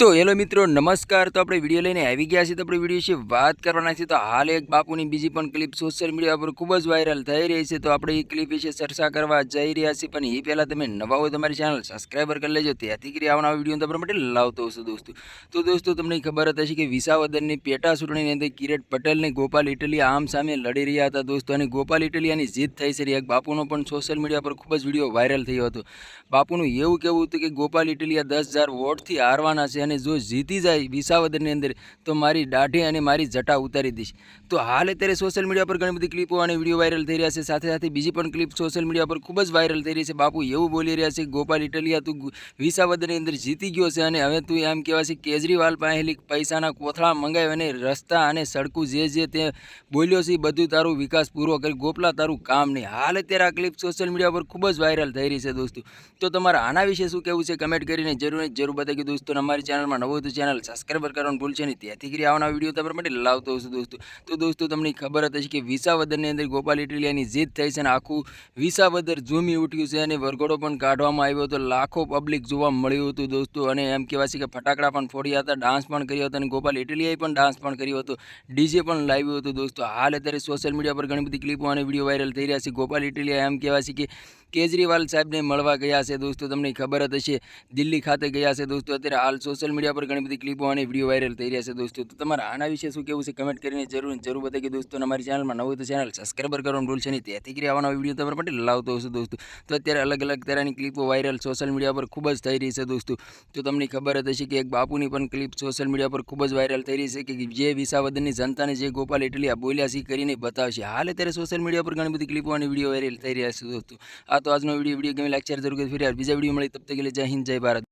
તો હેલો મિત્રો, નમસ્કાર. તો આપણે વીડિયો લઈને આવી ગયા છીએ. તો આપણે વીડિયો વિશે વાત કરવાના છીએ. તો હાલ એક બાપુની બીજી પણ ક્લિપ સોશિયલ મીડિયા પર ખૂબ જ વાયરલ થઈ રહી છે. તો આપણે એ ક્લિપ વિશે ચર્ચા કરવા જઈ રહ્યા છીએ. પણ એ પહેલાં તમે નવા હોય તમારી ચેનલ સબસ્ક્રાઈબર કરી લેજો. ત્યાંથી કરી આવવાના વીડિયો તમારા માટે લાવતો હશે દોસ્તો. તો દોસ્તો, તમને ખબર હતી કે વિસાવદરની પેટા ચૂંટણીની અંદર કિરેટ પટેલ ગોપાલ ઇટલિયા આમ સામે લડી રહ્યા હતા દોસ્તો. અને ગોપાલ ઇટલિયાની જીત થઈ છે. એક બાપુનો પણ સોશિયલ મીડિયા પર ખૂબ જ વીડિયો વાયરલ થયો હતો. બાપુનું એવું કહેવું હતું કે ગોપાલ ઇટલિયા દસ હજાર વોટથી હારવાના છે. અને જો જીતી જાય વિસાવદરની અંદર, તો મારી દાઢી અને મારી જટા ઉતારી દઈશ. તો હાલ અત્યારે સોશિયલ મીડિયા પર ઘણી બધી ક્લિપો અને વીડિયો વાયરલ થઈ રહ્યા છે. સાથે સાથે બીજી પણ ક્લિપ સોશિયલ મીડિયા પર ખૂબ જ વાયરલ થઈ રહી છે. બાપુ એવું બોલી રહ્યા છે, ગોપાલ ઇટલિયા, તું વિસાવદરની અંદર જીતી ગયો છે અને હવે તું એમ કહેવાય છે, કેજરીવાલ પાસેથી પૈસાના કોથળા મંગાવ્યા અને રસ્તા અને સડકું જે જે તે બોલ્યો છે બધું તારું વિકાસ પૂરો કરી. ગોપલા, તારું કામ નહીં. હાલ અત્યારે આ ક્લિપ સોશિયલ મીડિયા પર ખૂબ જ વાયરલ થઈ રહી છે દોસ્તો. તો તમારા આના વિશે શું કહેવું છે? કમેન્ટ કરીને જરૂર જરૂર બતાવી દોસ્તો. અમારી અમારી ચેનલમાં નવું હતું ચેનલ સબસ્ક્રાઈબ કરવાનું ભૂલશે નહીં. ત્યાંથી કરી આવવાના વીડિયો તમારા માટે લાવતો હશું દોસ્તો. તો દોસ્તો, તમને ખબર હતી કે વિસાવદરની અંદર ગોપાલ ઇટલિયાની જીત થઈ છે અને આખું વિસાવદર ઝૂમી ઉઠ્યું છે અને વરઘોડો પણ કાઢવામાં આવ્યો હતો. લાખો પબ્લિક જોવા મળ્યું હતું દોસ્તો અને એમ કહેવાય છે કે ફટાકડા પણ ફોડ્યા હતા ડાન્સ પણ કર્યો હતો અને ગોપાલ ઇટલિયાએ પણ ડાન્સ પણ કર્યો હતો. ડીજે પણ લાવ્યું હતું દોસ્તો. હાલ અત્યારે સોશિયલ મીડિયા પર ઘણી બધી ક્લિપો અને વીડિયો વાયરલ થઈ રહ્યા છે. ગોપાલ ઇટલિયા એમ કહેવાય છે કે કેજરીવાલ સાહેબને મળવા ગયા છે દોસ્તો. તમને ખબર જ હશે. દિલ્હી ખાતે ગયા છે દોસ્તો. અત્યારે હાલ સોશિયલ મીડિયા પર ઘણી બધી ક્લિપો અને વીડિયો વાયરલ થઈ રહ્યા છે દોસ્તો. તો તમારા આના વિશે શું કહેવું છે? કમેન્ટ કરીને જરૂર જરૂર બતાવી દોસ્તો. અમારી ચેનલમાં નવું તો ચેનલ સબસ્ક્રાઈબર કરવાનું ભૂલશે નહીં. ત્યાંથી કરી આવવાનો વીડિયો તમારા માટે લાવતો હશે દોસ્તો. તો અત્યારે અલગ અલગ તેરાની ક્લિપો વાયરલ સોશિયલ મીડિયા પર ખૂબ જ થઈ રહી છે દોસ્તો. તો તમને ખબર જ હશે કે એક બાપુની પણ ક્લિપ સોશિયલ મીડિયા પર ખૂબ જ વાયરલ થઈ રહી છે કે જે વિસાવદનની જનતાને જે ગોપાલ ઇટલિયા બોલ્યા છે કરીને બતાવશે. હાલ અત્યારે સોશિયલ મીડિયા પર ઘણી બધી ક્લિપો અને વીડિયો વાયરલ થઈ રહ્યા છે દોસ્તો. આ તો આજનો વીડિયો વીડિયો ગમે લાઈક જરૂર ફરી બીજા વીડિયો મળી તબ તક જય હિન્દ, જય ભારત.